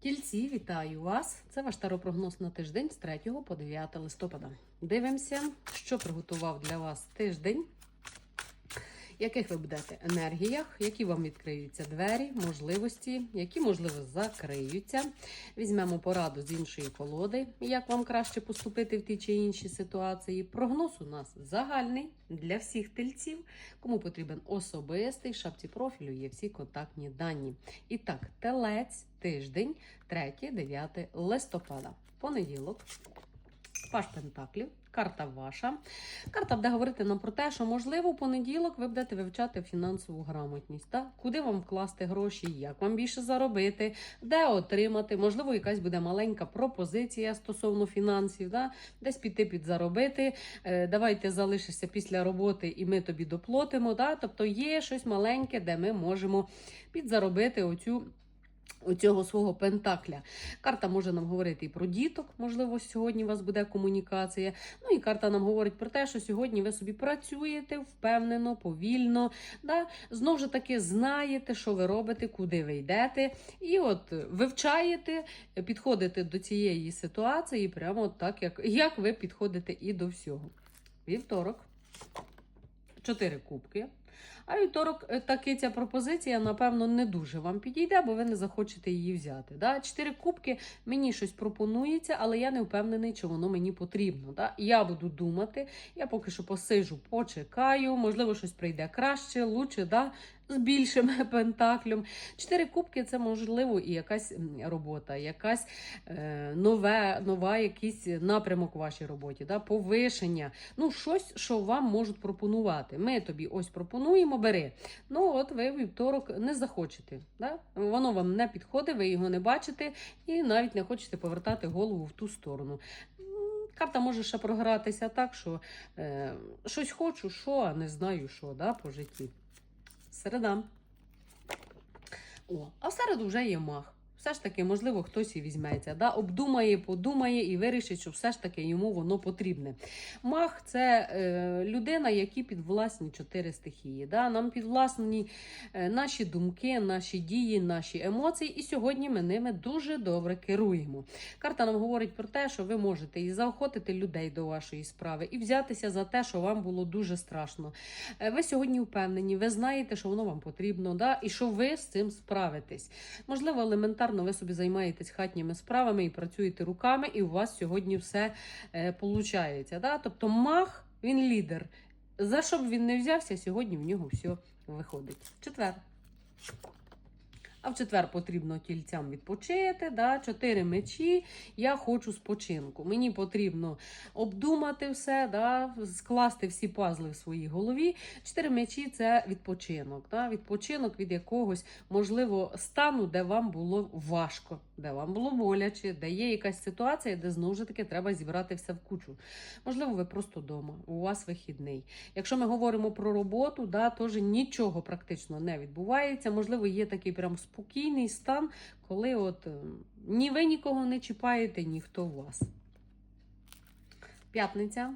Тільці, вітаю вас! Це ваш таропрогноз на тиждень з 3 по 9 листопада. Дивимося, що приготував для вас тиждень, яких ви будете енергіях, які вам відкриються двері, можливості, які, можливо, закриються. Візьмемо пораду з іншої колоди, як вам краще поступити в ті чи інші ситуації. Прогноз у нас загальний для всіх тельців. Кому потрібен особистий, в шапці профілю є всі контактні дані. І так, телець, тиждень, 3-9 листопада. Понеділок. Паш Пентаклів, карта ваша. Карта буде говорити нам про те, що можливо в понеділок ви будете вивчати фінансову грамотність. Так? Куди вам вкласти гроші, як вам більше заробити, де отримати. Можливо, якась буде маленька пропозиція стосовно фінансів, да? десь піти підзаробити. Е, давайте залишишся після роботи і ми тобі доплатимо. Тобто є щось маленьке, де ми можемо підзаробити оцю. У цього свого пентакля. Карта може нам говорити і про діток, можливо, сьогодні у вас буде комунікація. Ну і карта нам говорить про те, що сьогодні ви собі працюєте впевнено, повільно. Да? Знову ж таки, знаєте, що ви робите, куди ви йдете. І от вивчаєте, підходите до цієї ситуації, прямо так, як, як ви підходите і до всього. Вівторок. Чотири кубки. А вівторок е, таки ця пропозиція, напевно, не дуже вам підійде, бо ви не захочете її взяти. Да? Чотири кубки мені щось пропонується, але я не впевнений, чи воно мені потрібно. Да? Я буду думати, я поки що посижу, почекаю, можливо, щось прийде краще, лучше, да? З більшим пентаклем. Чотири кубки це можливо і якась робота, якась е, нове, нова якийсь напрямок у вашій роботі, да? повишення. Ну, щось, що вам можуть пропонувати. Ми тобі ось пропонуємо, бери. Ну, от ви вівторок не захочете. Да? Воно вам не підходить, ви його не бачите і навіть не хочете повертати голову в ту сторону. Карта може ще програтися так, що е, щось хочу, що, а не знаю, що да, по житті. Середа. О, а в середу вже є мах. Все ж таки, можливо, хтось і візьметься, да? обдумає, подумає і вирішить, що все ж таки йому воно потрібне. Мах це е, людина, які підвласні чотири стихії. Да? Нам підвласні е, наші думки, наші дії, наші емоції, і сьогодні ми ними дуже добре керуємо. Карта нам говорить про те, що ви можете і заохотити людей до вашої справи, і взятися за те, що вам було дуже страшно. Е, Ви сьогодні впевнені, ви знаєте, що воно вам потрібно, да? і що ви з цим справитесь. Можливо, елементарно ви собі займаєтесь хатніми справами і працюєте руками, і у вас сьогодні все е, получається. Да? Тобто мах, він лідер. За що б він не взявся, сьогодні в нього все виходить. Четвер. А в четвер потрібно тільцям відпочити. Да? Чотири мечі. Я хочу спочинку. Мені потрібно обдумати все, да? скласти всі пазли в своїй голові. Чотири мечі це відпочинок. Да? Відпочинок від якогось, можливо, стану, де вам було важко, де вам було боляче, де є якась ситуація, де знову ж таки треба зібрати все в кучу. Можливо, ви просто вдома, у вас вихідний. Якщо ми говоримо про роботу, да, теж нічого практично не відбувається. Можливо, є такий прям спокійний стан, коли от е, ні ви нікого не чіпаєте, ніхто вас. П'ятниця.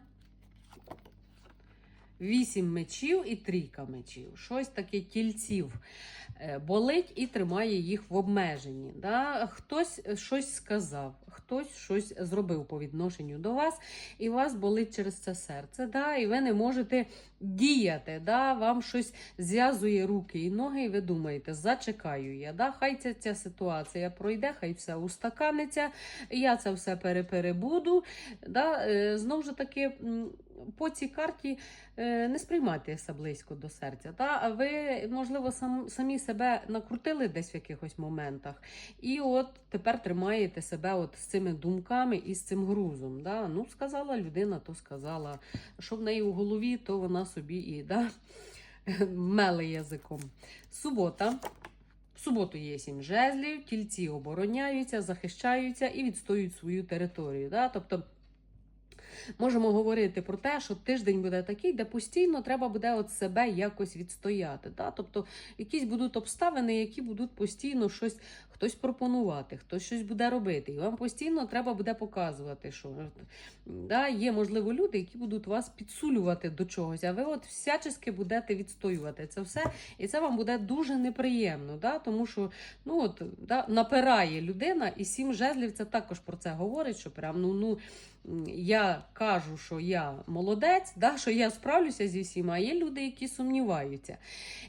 Вісім мечів і трійка мечів. Щось таке тільців е, болить і тримає їх в обмеженні. Да? Хтось щось сказав, хтось щось зробив по відношенню до вас, і вас болить через це серце. Да? І ви не можете діяти. Да? Вам щось зв'язує руки і ноги, і ви думаєте, зачекаю я. Да? Хай ця, ця ситуація пройде, хай все устаканиться, я це все переперебуду. Да? Е, Знову ж таки, по цій карті е, не сприймайте все близько до серця. Та? Ви, можливо, сам, самі себе накрутили десь в якихось моментах, і от тепер тримаєте себе от з цими думками і з цим грузом. Да? Ну, сказала людина, то сказала. Що в неї у голові, то вона собі і да? меле язиком. Субота. В суботу є сім жезлів, тільці обороняються, захищаються і відстоюють свою територію. Да? Тобто можемо говорити про те, що тиждень буде такий, де постійно треба буде от себе якось відстояти. Да? Тобто якісь будуть обставини, які будуть постійно щось. хтось пропонувати, хтось щось буде робити. І вам постійно треба буде показувати, що да, є, можливо, люди, які будуть вас підсулювати до чогось, а ви от всячески будете відстоювати це все. І це вам буде дуже неприємно, да, тому що ну, от, да, напирає людина, і сім жезлів це також про це говорить, що прям ну, ну, я кажу, що я молодець, да, що я справлюся зі всіма, а є люди, які сумніваються.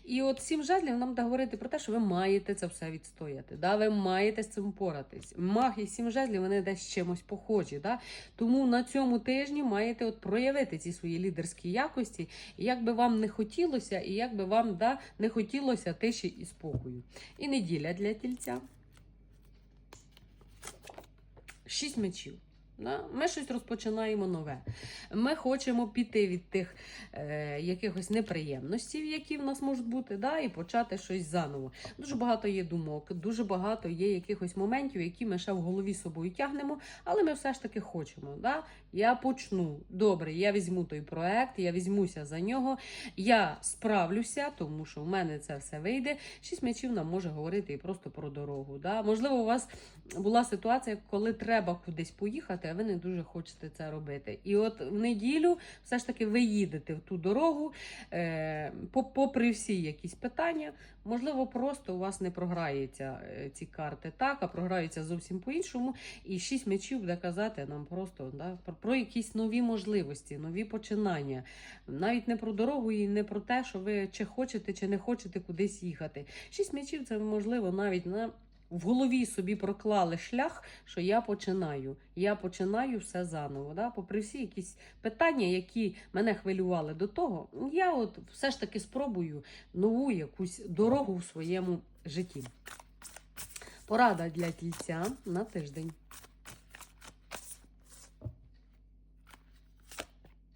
І от сім жезлів нам говорити про те, що ви маєте це все відстояти. Да? Ви маєте з цим поратись. Маг і сім жезлів вони десь чимось похожі. Да? Тому на цьому тижні маєте от проявити ці свої лідерські якості, як би вам не хотілося, і як би вам да, не хотілося тиші і спокою. І неділя для тільця. Шість мечів. Ми щось розпочинаємо нове. Ми хочемо піти від тих е, якихось неприємностей, які в нас можуть бути, да? і почати щось заново. Дуже багато є думок, дуже багато є якихось моментів, які ми ще в голові собою тягнемо, але ми все ж таки хочемо. Да? Я почну. Добре, я візьму той проект, я візьмуся за нього, я справлюся, тому що в мене це все вийде. Шість м'ячів нам може говорити і просто про дорогу. Да? Можливо, у вас була ситуація, коли треба кудись поїхати, а ви не дуже хочете це робити. І от в неділю все ж таки ви їдете в ту дорогу, е, попри всі якісь питання. Можливо, просто у вас не програються е, ці карти так, а програються зовсім по-іншому. І шість мечів буде казати нам просто да, про, про якісь нові можливості, нові починання. Навіть не про дорогу і не про те, що ви чи хочете, чи не хочете кудись їхати. Шість мечів це можливо навіть на. В голові собі проклали шлях, що я починаю. Я починаю все заново. Да? Попри всі якісь питання, які мене хвилювали до того, я от все ж таки спробую нову якусь дорогу в своєму житті. Порада для тільця на тиждень.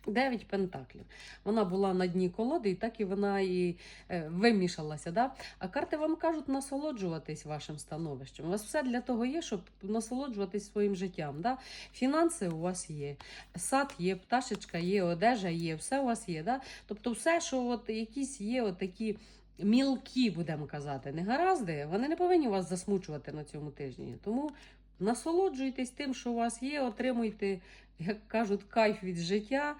Дев'ять пентаклів. Вона була на дні колоди, і так і вона і е, вимішалася. Да? А карти вам кажуть насолоджуватись вашим становищем. У вас все для того є, щоб насолоджуватись своїм життям. Да? Фінанси у вас є, сад є, пташечка є, одежа є, все у вас є. Да? Тобто, все, що от якісь є, от такі. Мілкі, будемо казати, негаразди, вони не повинні вас засмучувати на цьому тижні. Тому насолоджуйтесь тим, що у вас є, отримуйте, як кажуть, кайф від життя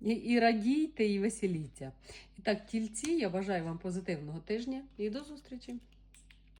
і, і радійте, і веселіться. І так, тільці, я бажаю вам позитивного тижня і до зустрічі!